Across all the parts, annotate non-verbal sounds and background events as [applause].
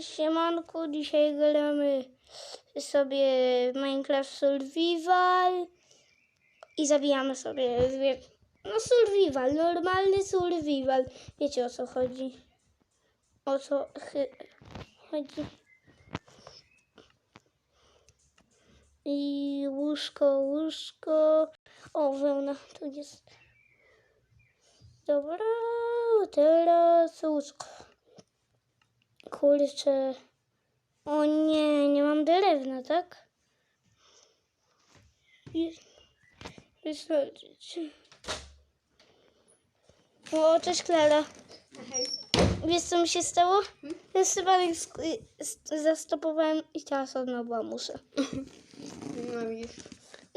Siemanku, dzisiaj gramy sobie Minecraft Survival i zabijamy sobie. No survival, normalny survival. Wiecie o co chodzi? O co chodzi? I łóżko, łóżko. O, wełna, tu jest. Dobra, teraz łóżko. Kurczę. O nie, nie mam drewna, tak? Wystarczyć. O, cześć Klara. Wiesz co mi się stało? Ja sobie sk- st- zastopowałem i teraz od nowa muszę. [laughs] No widzisz.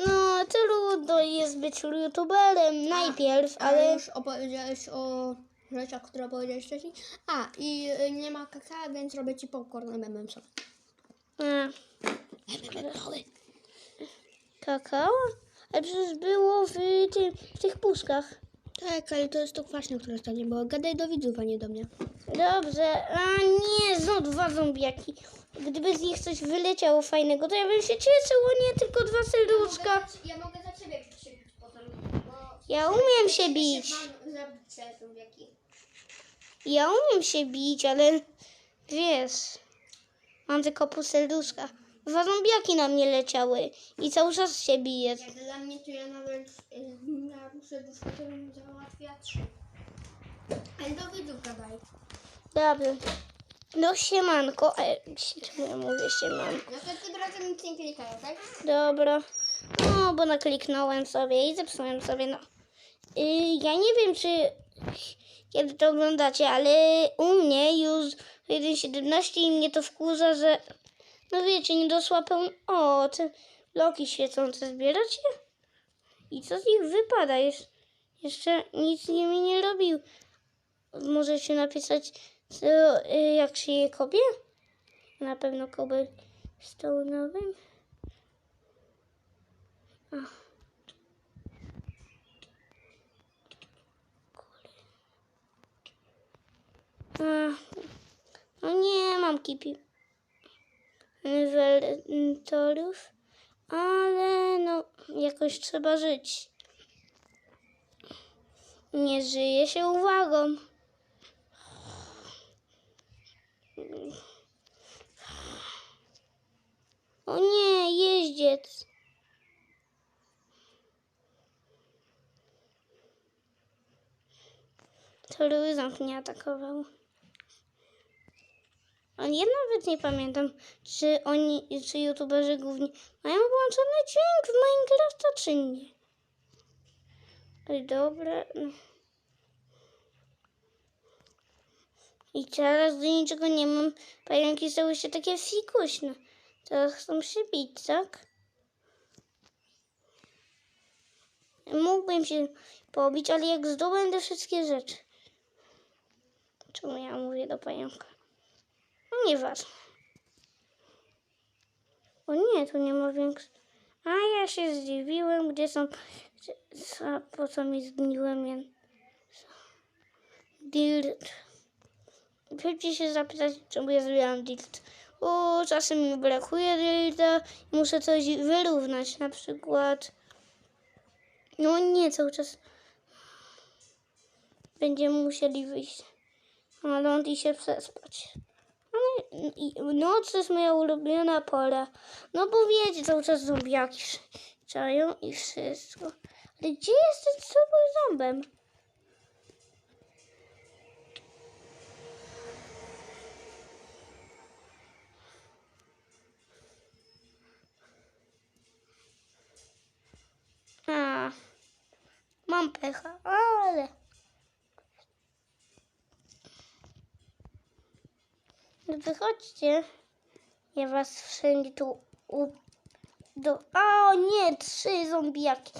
No, trudno jest być youtuberem najpierw, Ale ale... już opowiedziałeś o rzeczach, które opowiedziałeś wcześniej. A, i y, nie ma kakao, więc robię ci popcorn MM sobie. A, kakao? Ale przecież było w, tym, w tych puszkach. Tak, ale to jest to kwaśne, które stanie, bo gadaj do widzów, a nie do mnie. Dobrze, a nie, znowu dwa zombiaki. Gdyby z nich coś wyleciało fajnego, to ja bym się cieszył, o nie, tylko dwa serduszka. Ja mogę za ciebie się bić potem, bo... Ja umiem się bić. Mam zabić te zombiaki. Ja umiem się bić, ale wiesz, mam tylko pół serduszka. Dwa zombiaki na mnie leciały i cały czas się bije. Jak dla mnie to ja nawet y, na serduszko to bym załatwiła trzy. Ale do widzów gadaj. Dobrze. No siemanko. E, czemu ja mówię siemanko? No to tym razem nic nie klikają, tak? Dobra. No, bo nakliknąłem sobie i zepsułem sobie, no. Y, ja nie wiem, czy kiedy to oglądacie, ale u mnie już 1.17 i mnie to wkurza, że no wiecie, nie doszła pełna... O, te loki świecące zbieracie? I co z nich wypada? Jest, jeszcze nic z nimi nie robił. Możecie napisać, co, y, jak się je kopie? Na pewno kobel stołowym. A, no nie mam kipi inwentorów, ale no jakoś trzeba żyć. Nie żyje się uwagą. O nie, jeździec. Trójząb mnie atakował. Ja nawet nie pamiętam, czy oni, czy youtuberzy głównie mają włączony dźwięk w Minecrafta, czy nie. Oj, dobra. I teraz do niczego nie mam. Pająki stały się takie fikuśne. Teraz chcą się bić, tak? Mógłbym się pobić, ale jak zdobędę wszystkie rzeczy. Czemu ja mówię do pająka? Nieważne. O nie, tu nie ma większych. A ja się zdziwiłem, gdzie są. Po co mi zgniłem mię- Dirt. Chcecie się zapytać, czemu ja zrobiłam dirt. O, czasem mi brakuje dirta muszę coś wyrównać, na przykład. No nie, cały czas będziemy musieli wyjść na ląd i się przespać. Noc jest moja ulubiona pora. No bo wiecie, cały czas zombiaki czają i wszystko. Ale gdzie jest ten super zombem? Mam pecha, ale... No wychodźcie. Ja was wszędzie tu u... Do... O nie, trzy zombiaki.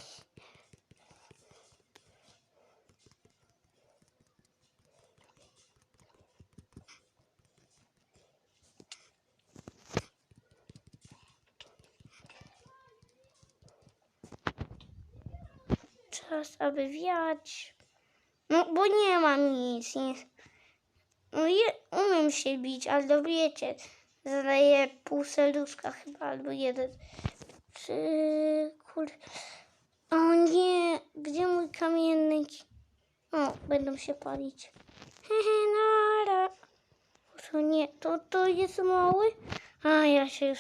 Czas, aby wiać. No, bo nie mam nic. Nie. No je, umiem się bić, ale to wiecie, zadaję pół serduszka chyba, albo jeden. Czy... Kurde. O nie, gdzie mój kamienny? O, będą się palić. Hehe, nara. To nie, to, to jest mały? A, ja się już...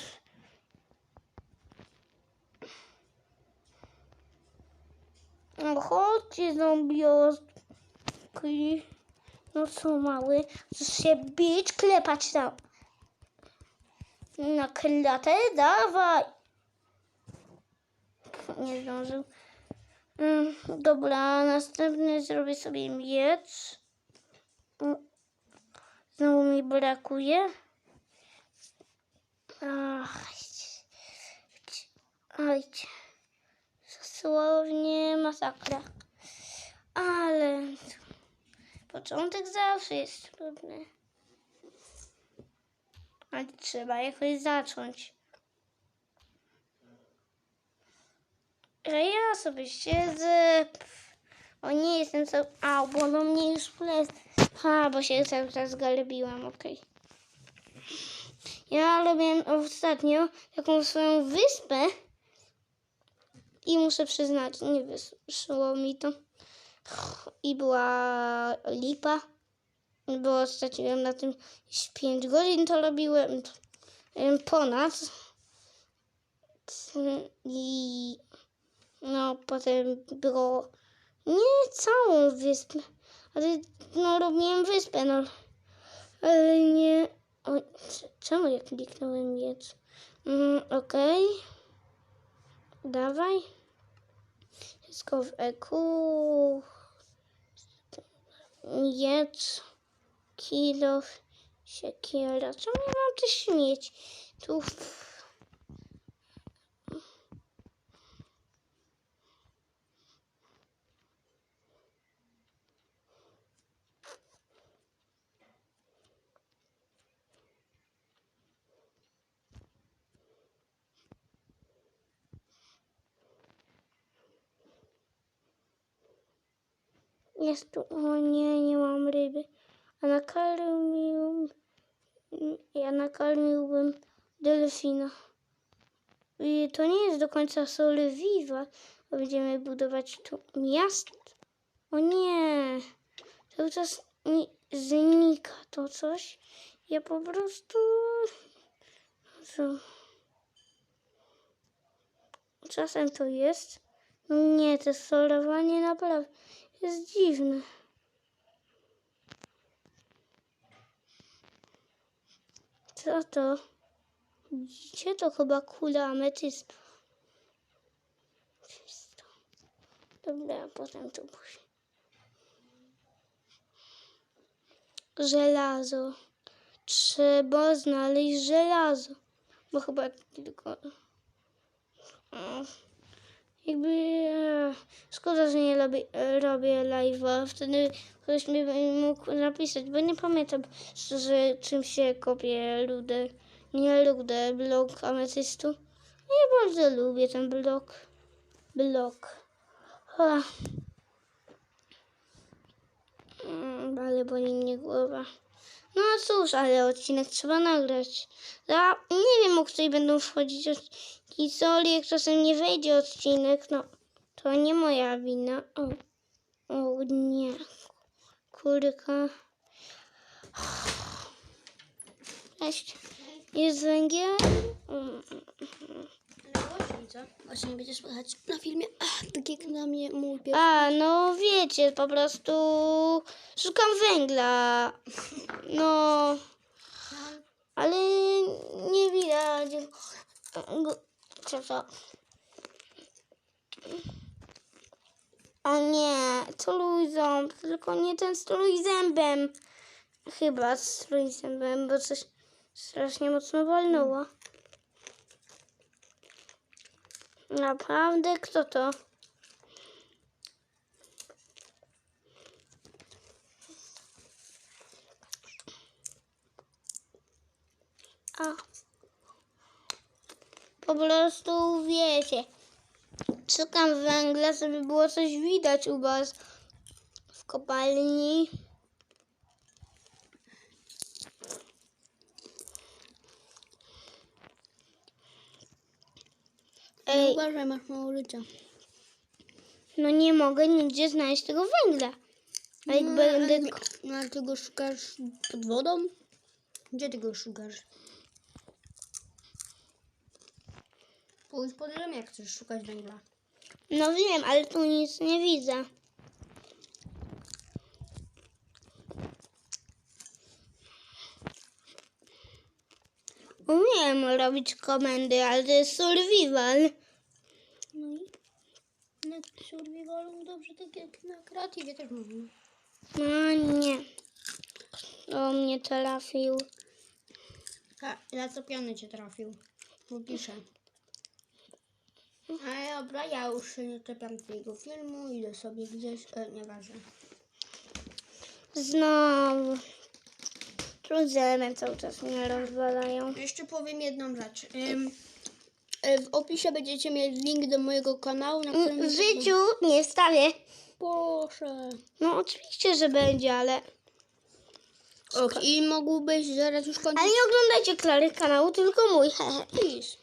No chodźcie zombioski. No co mały? Chcesz się bić, klepać tam. Na klatę? Dawaj. Nie zdążył. Mm, Dobra, następny zrobię sobie miecz. Znowu mi brakuje. Ach, Ajcie. Dosłownie masakra. Ale początek zawsze jest trudny. Ale trzeba jakoś zacząć. A ja siedzę. Pff. O nie jestem so... A, bo do mnie już ples. Ha, bo się cały czas galebiłam, okej. Ja robiłem ostatnio taką swoją wyspę i muszę przyznać, nie wyszło mi to. I była lipa. Bo straciłem na tym 5 godzin to robiłem. em, Ponad. I no potem było nie całą wyspę, ale no robiłem wyspę, no. Ale nie. O, czemu ja kliknąłem jedz? Mm, Okej. Dawaj. Wszystko w EQ. Jedz. Kilo. Siekiera. Czemu ja mam te śmieć? Tu. Jest tu. O nie, nie mam ryby. A nakarmił. Ja nakarmiłbym delfina. I to nie jest do końca sole viva. Będziemy budować tu miasto. O nie. Cały czas znika to coś. Ja po prostu. Co? Czasem to jest. No nie, to solowanie naprawdę jest dziwne. Co to? Widzicie? To chyba kula ametystu. Dobra, potem to później. Żelazo. Trzeba znaleźć żelazo. Bo chyba tylko... O. Jakby... e, Szkoda, że nie robię, e, robię live'a. Wtedy ktoś mi mógł napisać, bo nie pamiętam, że czym się kopie ludę. Nie ludę, blok ametystu. Ja bardzo lubię ten blok. Blok. Ha. Mm, Ale boli mnie głowa. No cóż, ale odcinek trzeba nagrać. Ja nie wiem, o której będą wchodzić historie, jak czasem nie wejdzie odcinek, no to nie moja wina. O, o nie. Kurka. Cześć. Jest węgiel? Właśnie będzie słychać na filmie. Ach, tak jak na mnie mój pies. A, no wiecie, po prostu szukam węgla. [laughs] No, ale nie widać. go- Co to? O nie, strój ząb, tylko nie ten strój zębem. Chyba strój zębem, bo coś strasznie mocno walnęło. Naprawdę? Kto to? A. Po prostu wiecie. Szukam węgla, żeby było coś widać u was w kopalni. Uważaj, masz mało życia. no nie mogę nigdzie znaleźć tego węgla. A jak No, będę... ale- No ale ty go szukasz pod wodą? Gdzie ty go szukasz? Pójdź pod ziemię, jak chcesz szukać węgla. No wiem, ale tu nic nie widzę. Umiem robić komendy, ale to jest survival. Na survivalu dobrze tak jak na kreatywie też można. No nie. O mnie trafił. Ha, zacopiony cię trafił. Popiszę. A dobra, ja już nie czepiam twojego filmu, idę sobie gdzieś, e, nieważne. Znowu. Trudzemy cały czas mnie rozwalają. Jeszcze powiem jedną rzecz. Ym, w opisie będziecie mieli link do mojego kanału, na którym... W życiu nie wstawię. Proszę. No oczywiście, że będzie, ale... Ok, i mógłbyś zaraz już kończyć. Ale nie oglądajcie Klary kanału, tylko mój. hehe. Please.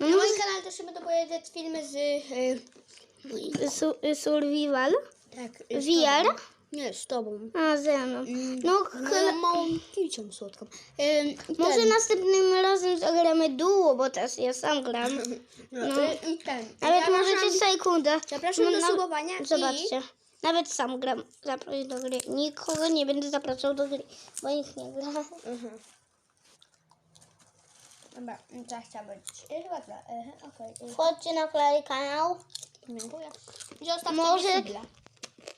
No, Na moim kanale też będą pojawiać filmy z... E, su- survival? tak, z VR? Nie, z tobą. A, ze mną. No, Moją kla- małą kicią słodką. Ym, może ten. następnym razem zagramy duo, bo teraz ja sam gram. [laughs] No, no. y, ten. Nawet Zapraszam- możecie sekundę. Zapraszam do No, subowania i- Zobaczcie. Nawet sam gram. Zapraszam do gry. Nikogo nie będę zapraszał do gry, bo nikt nie gra. Mhm. Dobra, co chciała powiedzieć? E, Chyba tyle. E, Okej. Wchodźcie na Klary kanał. Dziękuję. Może-.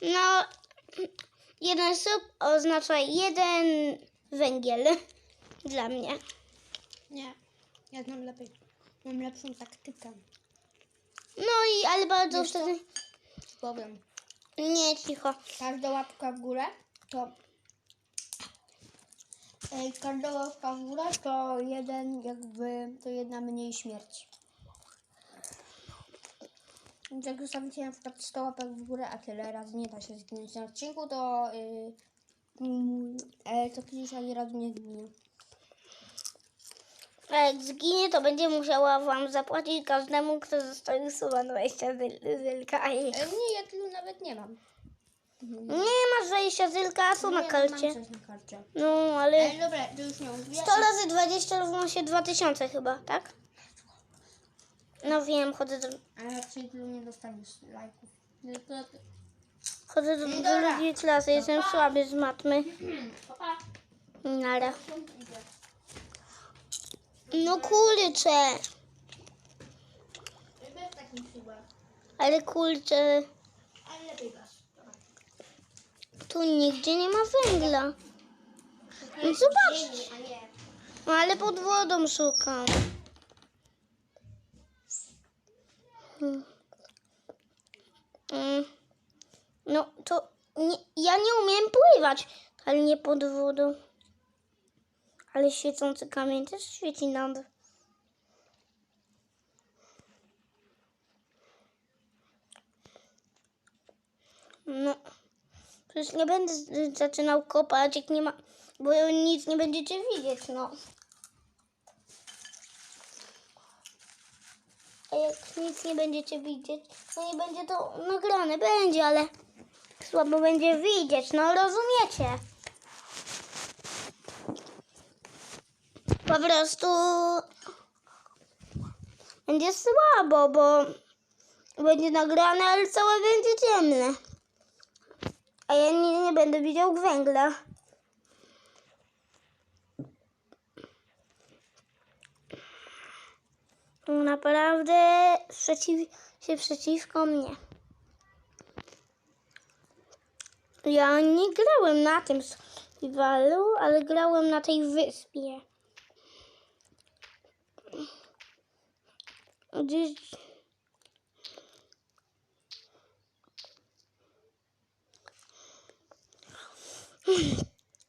No, jeden sub oznacza jeden węgiel [laughs] dla mnie. Nie. Ja znam lepiej. Mam lepszą taktykę. No i, ale bardzo Wiesz co? wtedy... Powiem. Nie, cicho. Każda łapka w górę to... Każda łapka w górę to jeden jakby... To jedna mniej śmierć. Więc jak zostawicie na przykład 100 łapek w górę, a tyle razy nie da się zginąć na odcinku, to... Yy, e, to kiedyś ani razu nie zginie. A jak zginie, to będzie musiała wam zapłacić każdemu, kto zostawił suba 20 zyl- zylka. E, nie, ja tylu nawet nie mam. Nie masz 20 zylka, a są na karcie. No, ale Ale dobra, to już nie mówię. 100 razy 20 równa się 2000 chyba, tak? No wiem, chodzę do, A raczej tylu nie dostaniesz lajków. Ty. chodzę do Dobra. drugiej klasy, jestem słaby z matmy. Papa. Nara. No kurczę, takim chyba. ale kurczę, Ale lepiej tu nigdzie nie ma węgla. No zobacz, A nie. no, ale pod wodą szukam. Hmm. Mm. No to nie, ja nie umiem pływać, ale nie pod wodą. Ale świecący kamień też świeci nad. No, przecież nie będę zaczynał kopać, jak nie ma, bo nic nie będziecie widzieć, no. A jak nic nie będziecie widzieć, to nie będzie to nagrane. Będzie, ale słabo będzie widzieć, no rozumiecie. Po prostu będzie słabo, bo będzie nagrane, ale całe będzie ciemne. A ja nie, nie będę widział węgla. Naprawdę sprzeciw, się przeciwko mnie. Ja nie grałem na tym festiwalu, ale grałem na tej wyspie. Gdzieś...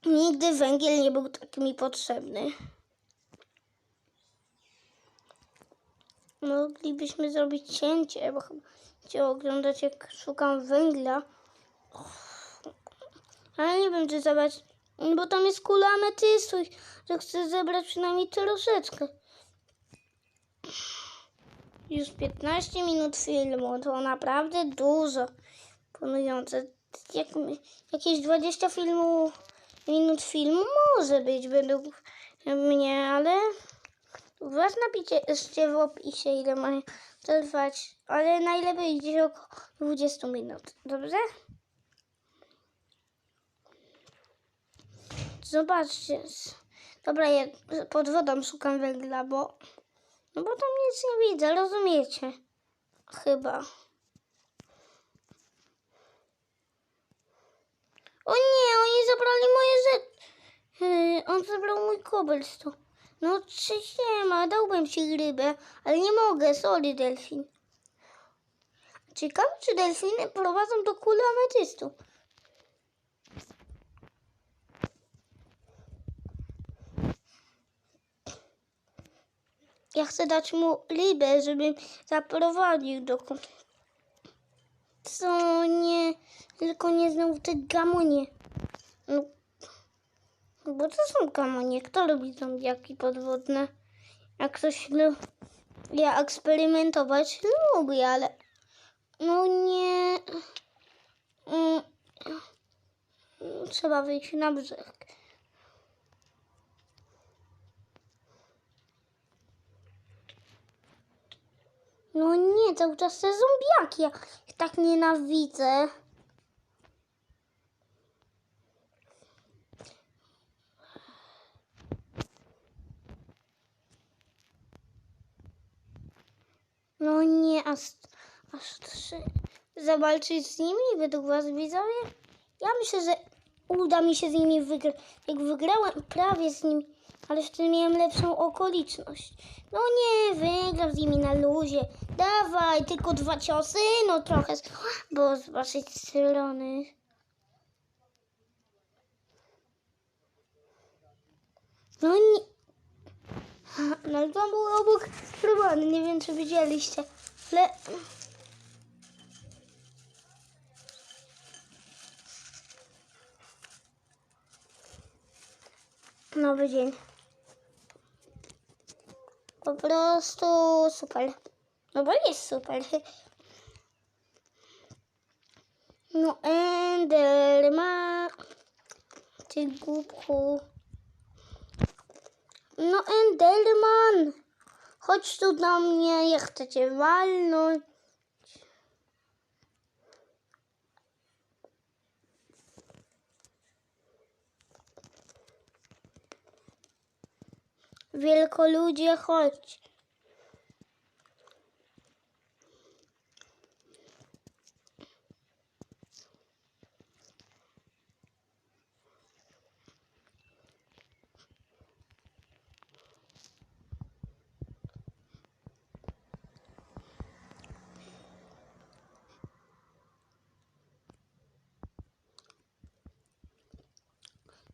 Nigdy węgiel nie był tak mi potrzebny. Moglibyśmy zrobić cięcie, bo chyba cię oglądać jak szukam węgla. Ale nie wiem, czy zabrać, bo tam jest kula ametystu, że chcę zebrać przynajmniej troszeczkę. Już 15 minut filmu, to naprawdę dużo. Planujące. Jak, jakieś 20 filmu, minut filmu może być według mnie, ale was napiszcie w opisie, ile ma to trwać. Ale najlepiej gdzieś około 20 minut, dobrze? Zobaczcie. Dobra, ja pod wodą szukam węgla, bo... No bo tam nic nie widzę, rozumiecie? Chyba. O nie, oni zabrali moje rzeczy. Yy, on zabrał mój kobelstwo. No czy nie ma, dałbym ci rybę, ale nie mogę, sorry delfin. Ciekawe, czy delfiny prowadzą do kuli ametystu. Ja chcę dać mu rybę, żeby zaprowadził do ko- Co nie, tylko nie znowu te gamonie. No, bo to są gamonie. Kto lubi zombiaki podwodne? Jak ktoś lu- ja eksperymentować lubię, ale no nie. Mm, Trzeba wyjść na brzeg. No nie, cały czas te zombiaki. Ja ich tak nienawidzę. No nie, aż, aż trzy. Zawalczyć z nimi według was widzowie? Ja myślę, że uda mi się z nimi wygrać. Jak wygrałem prawie z nimi, ale wtedy miałem lepszą okoliczność. No nie, wygram z nimi na luzie. Dawaj, tylko dwa ciosy, no trochę, bo z waszej strony. No nie. No ale tam był obok rybany, nie wiem czy widzieliście, ale... Nowy dzień. Po prostu super. No bo jest super. No Enderman. Ty głupku. No Enderman. Chodź tu do mnie, ja chcę cię walnąć. Wielkoludzie, chodź.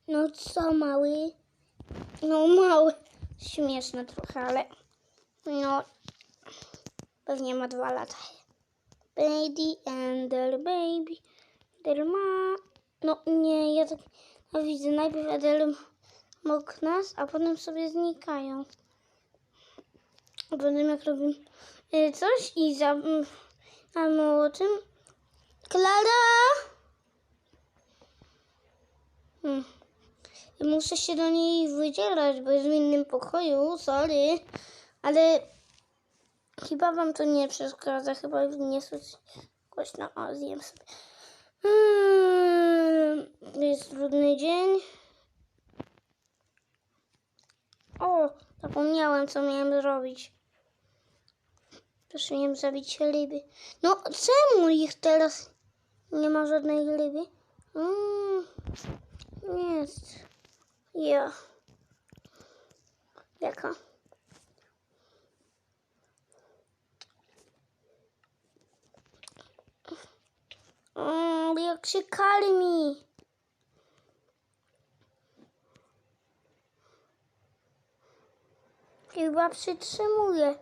No co, mały? No mały. Śmieszne trochę, ale no pewnie ma dwa lata. Baby Ender Baby Ender ma... No nie, ja tak ja widzę. Najpierw Ender mógł nas, a potem sobie znikają. A potem jak robimy coś i za... mm, A o tym... Klara! Hmm. Muszę się do niej wydzielać, bo jest w innym pokoju, sorry. Ale chyba wam to nie przeszkadza, chyba nie słychać głośno. O, zjem sobie. Hmm, jest trudny dzień. O, zapomniałem, co miałem zrobić. Też miałem zabić ryby. No, czemu ich teraz nie ma żadnej ryby? Mm, jest. Ja. Jaka? Mm, jak się karmi. Chyba przytrzymuje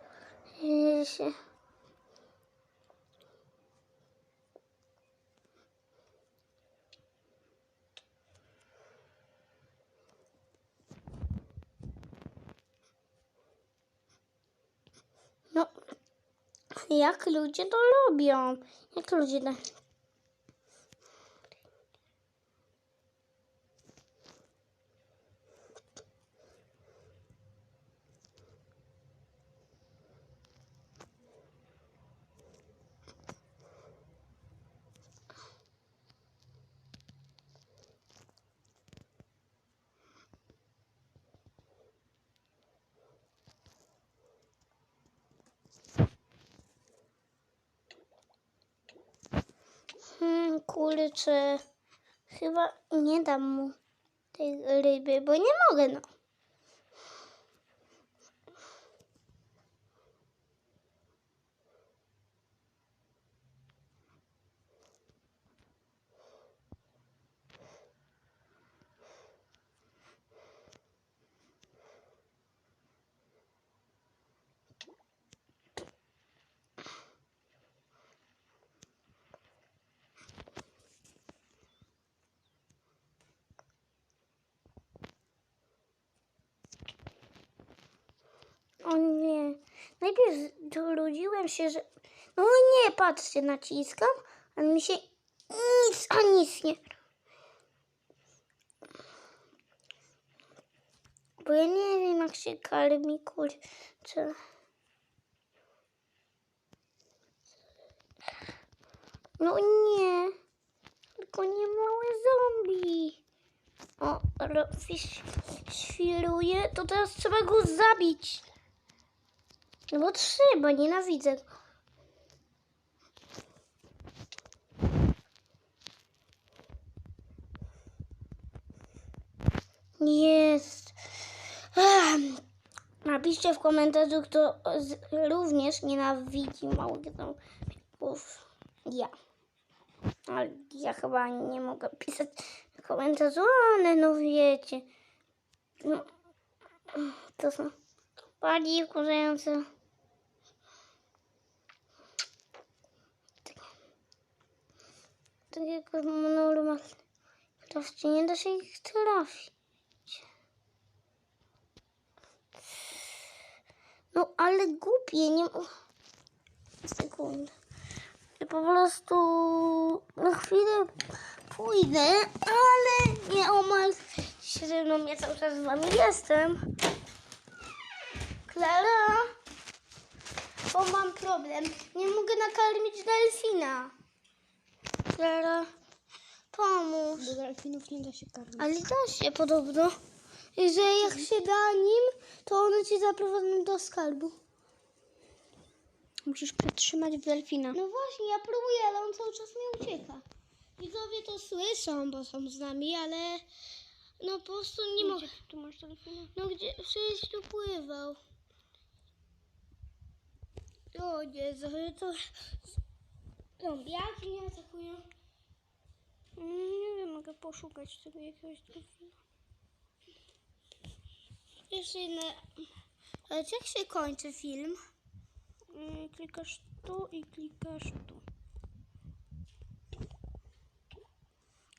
się. No, Jak ludzie to robią? Jak ludzie to... Hmm, kurczę. Chyba nie dam mu tej ryby, bo nie mogę, no. O nie. Najpierw trudziłem się, że... No nie, patrzcie, naciskam, a mi się nic, a nic nie... Bo ja nie wiem, jak się karmi, kurczę. No nie. Tylko nie małe zombie. O, świruje, to teraz trzeba go zabić. No bo trzeba, nienawidzę go. Jest. Napiszcie w komentarzu, kto również nienawidzi małych zombieków. Ja. Ale ja chyba nie mogę pisać komentarzu, ale no wiecie. No, to są bardziej wkurzające. Tak jak normalnie. Krawcie, nie da się ich trafić. No ale głupie, nie... Sekundę. Ja po prostu na chwilę pójdę, ale nie omal się ze mną, ja cały czas z wami jestem. Klara, bo mam problem. Nie mogę nakarmić delfina. Klara, pomóż. Do delfinów nie da się karmić. Ale da się podobno. I że jak się da nim, to one ci zaprowadzą do skarbu. Musisz przytrzymać delfina. No właśnie, ja próbuję, ale on cały czas mi ucieka. Widzowie to słyszą, bo są z nami, ale no po prostu nie mogę. Tu masz? No gdzie przecież tu pływał. O nie, to zombiaki mnie atakują. Nie wiem, mogę poszukać tego jakiegoś delfina. Jeszcze jedna. Ale jak się kończy film? Mm, Klikasz tu i klikasz tu.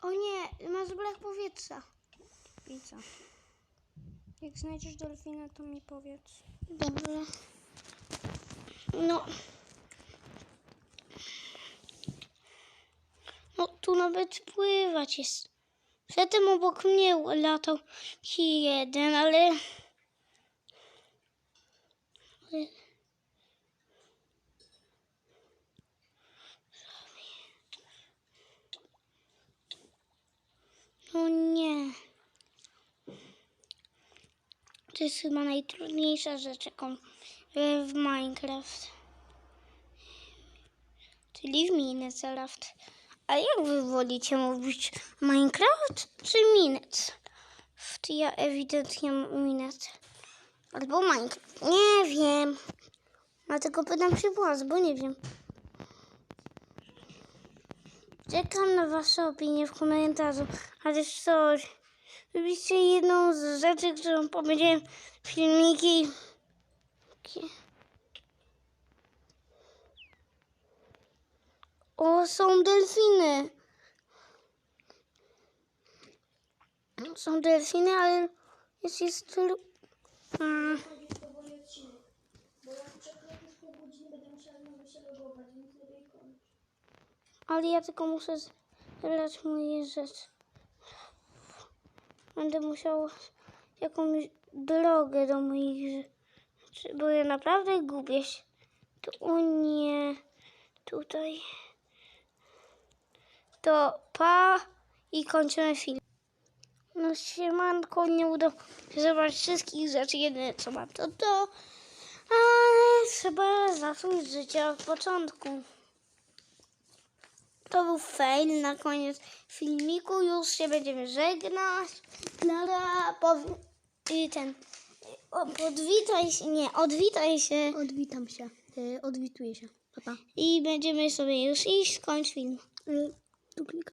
O nie, masz brak powietrza. I co? Jak znajdziesz delfina, to mi powiedz. Dobra. No. No tu nawet pływać jest. Przedtem obok mnie latał jeden, ale... ale- No nie. To jest chyba najtrudniejsza rzecz, jaką e, w Minecraft. Czyli w Minecraft. A jak wy wolicie mówić Minecraft czy Minecraft? Ja ewidentnie Minecraft. Albo Minecraft. Nie wiem. Dlatego pytam się was, bo nie wiem. Czekam na wasze opinie w komentarzu. Ale sorry. Wybiście jedną z rzeczy, którą powiedziałem filmiki. O, są delfiny. Są delfiny, ale jest, jest. Mm. Znowu się Ale ja tylko muszę zebrać moje rzeczy. Będę musiała jakąś drogę do moich rzeczy, bo ja naprawdę gubię się. Tu o nie, tutaj. To pa i kończymy film. No siemanko, nie udało się zebrać wszystkich rzeczy. Jedyne co mam to to, ale trzeba zacząć życie od początku. To był fail na koniec filmiku. Już się będziemy żegnać. Klara, powi- i ten. O, podwitaj się, nie, odwitaj się Odwitam się. Y, odwituję się. Papa. i będziemy sobie już iść, skończ film. Y, tu klikam.